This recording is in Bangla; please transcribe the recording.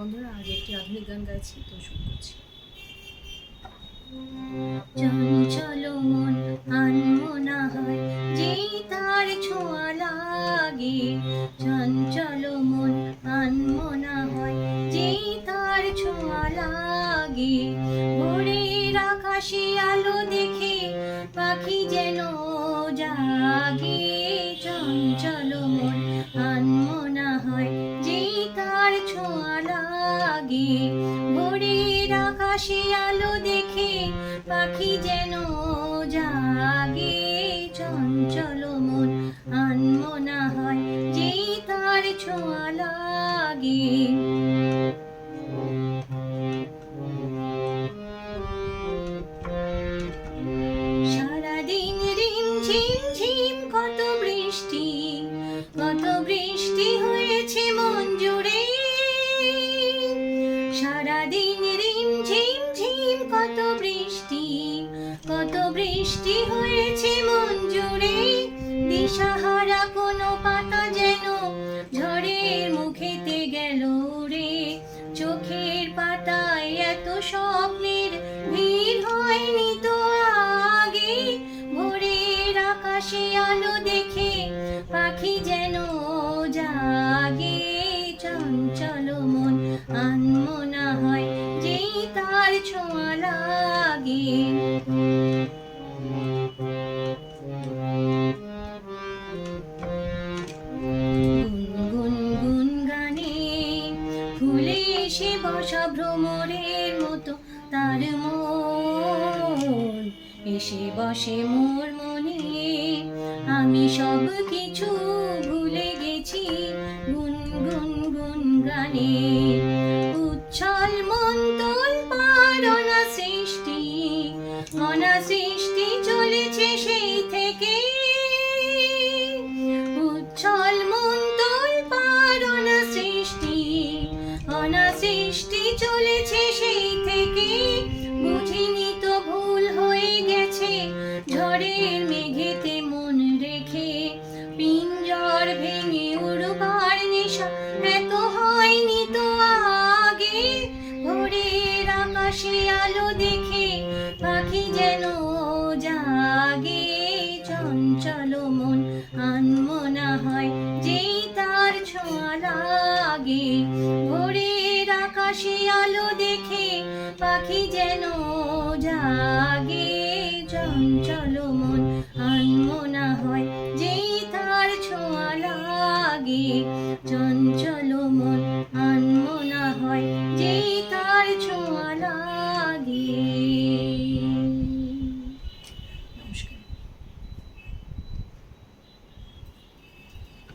আধুনিক গান গাইছি, তো শুরু করছি। চঞ্চল মন আনমনা হয় যেই তার ছোঁয়া লাগে। মন আনমনা হয় ছোঁয়া লাগে। ভোরের আকাশে আলো দেখে পাখি যেন জাগে। চঞ্চল লাগে ভোরের আকাশে আলো দেখে পাখি যেন জাগে। চঞ্চল মন আনমনা হয় যেই তার ছোঁয়া লাগে। সারাদিন রিম ঝিম ঝিম কত বৃষ্টি, কত বৃষ্টি হয়েছে মন জুড়ে, দিশাহারা কোনো পাতা যেন ঝড়ের মুখেতে গেল রে। চোখের পাতায় এত স্বপ্নের ভিড় হয়নি তো আগে, ভোরের আকাশে আলো দেখে পাখি যেন জাগে। চঞ্চল মন আনমনা হয়, যেই তার ছোঁয়া লাগে। ফুলে এসে বসা ভ্রমরের মতো তার মন। এসে বসে মোর মনে, আমি সব কিছু ভুলে গেছি গুন গুন গুন গানে। উচ্ছল মন তোল পারনা সৃষ্টি অনা সৃষ্টি অনা সৃষ্টি চলেছে সেই থেকে। বুঝিনি তো ভুল হয়ে গেছে, ঝড়ের মেঘেতে মন রেখে। পিঞ্জর ভেঙে উড়বার নেশা এত হয়নি তো আগে। ভোরের আকাশে আলো দেখে আকাশে আলো দেখে পাখি যেন জাগে চঞ্চল মন